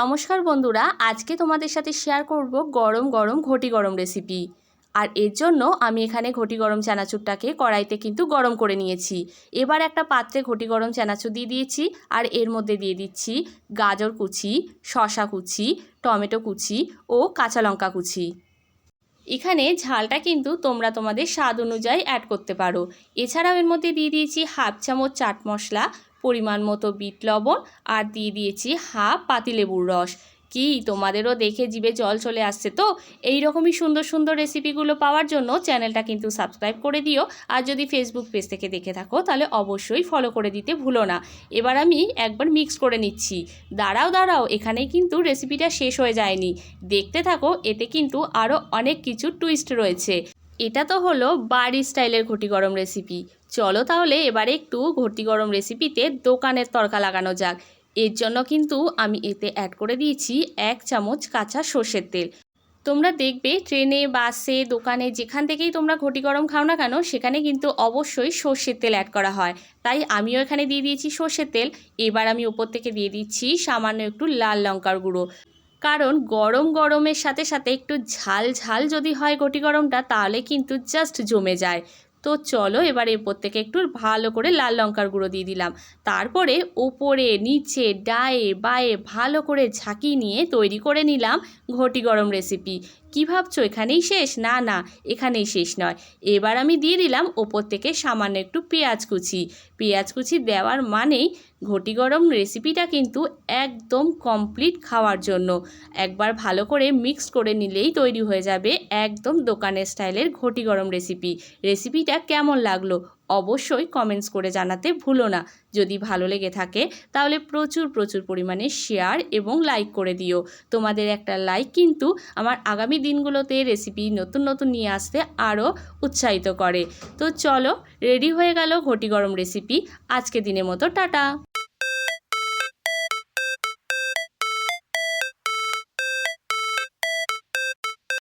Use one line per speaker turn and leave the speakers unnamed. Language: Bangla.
নমস্কার বন্ধুরা, আজকে তোমাদের সাথে শেয়ার করব গরম গরম ঘটি গরম রেসিপি আর এর জন্য আমি এখানে ঘটি গরম চানাচুরটাকে কড়াইতে কিন্তু গরম করে নিয়েছি। এবার একটা পাত্রে ঘটি গরম চানাচুর দিয়ে দিয়েছি, আর এর মধ্যে দিয়ে দিচ্ছি গাজর কুচি শশা কুচি, টমেটো কুচি ও কাঁচা লঙ্কা কুচি। এখানে ঝালটা কিন্তু তোমরা তোমাদের স্বাদ অনুযায়ী অ্যাড করতে পারো। এছাড়াও এর মধ্যে দিয়ে দিয়েছি হাফ চামচ চাট মশলা, পরিমাণ মতো বিট লবণ, আর দিয়ে দিয়েছি হাফ পাতিলেবুর রস। কি? তোমাদেরও দেখে জিভে জল চলে আসছে তো? এই রকমই সুন্দর সুন্দর রেসিপিগুলো পাওয়ার জন্য চ্যানেলটা কিন্তু সাবস্ক্রাইব করে দিও। আর যদি ফেসবুক পেজ থেকে দেখে থাকো, তাহলে অবশ্যই ফলো করে দিতে ভুলো না। এবার আমি একবার মিক্স করে নিচ্ছি। দাঁড়াও দাঁড়াও, এখানেই কিন্তু রেসিপিটা শেষ হয়ে যায়নি। দেখতে থাকো, এতে কিন্তু আরও অনেক কিছু টুইস্ট রয়েছে। এটা তো হলো বাড়ি স্টাইলের ঘটি গরম রেসিপি চলো তাহলে এবারে একটু ঘটি গরম রেসিপিতে দোকানের তড়কা লাগানো যাক। এর জন্য কিন্তু আমি এতে অ্যাড করে দিয়েছি এক চামচ কাঁচা সর্ষের তেল। তোমরা দেখবে ট্রেনে, বাসে, দোকানে, যেখান থেকেই তোমরা ঘটি গরম খাও না কেন, সেখানে কিন্তু অবশ্যই সর্ষের তেল অ্যাড করা হয়। তাই আমিও এখানে দিয়ে দিয়েছি সর্ষের তেল। এবার আমি ওপর থেকে দিয়ে দিচ্ছি সামান্য একটু লাল লঙ্কার গুঁড়ো। কারণ গরম গরমের সাথে সাথে একটু ঝাল ঝাল যদি হয় ঘটি গরমটা, তাহলে কিন্তু জাস্ট জমে যায়। তো চলো এবার এরপর থেকে একটু ভালো করে লাল লঙ্কার গুঁড়ো দিয়ে দিলাম। তারপরে ওপরে, নিচে, ডায়ে, বায়ে ভালো করে ঝাঁকি নিয়ে তৈরি করে নিলাম ঘটি গরম রেসিপি কী ভাবছ? এখানেই শেষ? না না, এখানেই শেষ নয়। এবার আমি দিয়ে দিলাম ওপর থেকে সামান্য একটু পেঁয়াজ কুচি। পেঁয়াজ কুচি দেওয়ার মানেই ঘটি গরম রেসিপিটা কিন্তু একদম কমপ্লিট খাওয়ার জন্য। একবার ভালো করে মিক্স করে নিলেই তৈরি হয়ে যাবে একদম দোকানের স্টাইলের ঘটি গরম রেসিপি রেসিপিটা কেমন লাগল? অবশ্যই কমেন্টস করে জানাতে ভুলো না। যদি ভালো লেগে থাকে, তাহলে প্রচুর প্রচুর পরিমাণে শেয়ার এবং লাইক করে দিও। তোমাদের একটা লাইক কিন্তু আমার আগামী দিনগুলোতে রেসিপি নতুন নতুন নিয়ে আসতে আরও উৎসাহিত করে। তো চলো রেডি হয়ে গেল ঘটি গরম রেসিপি আজকে দিনের মতো, টাটা!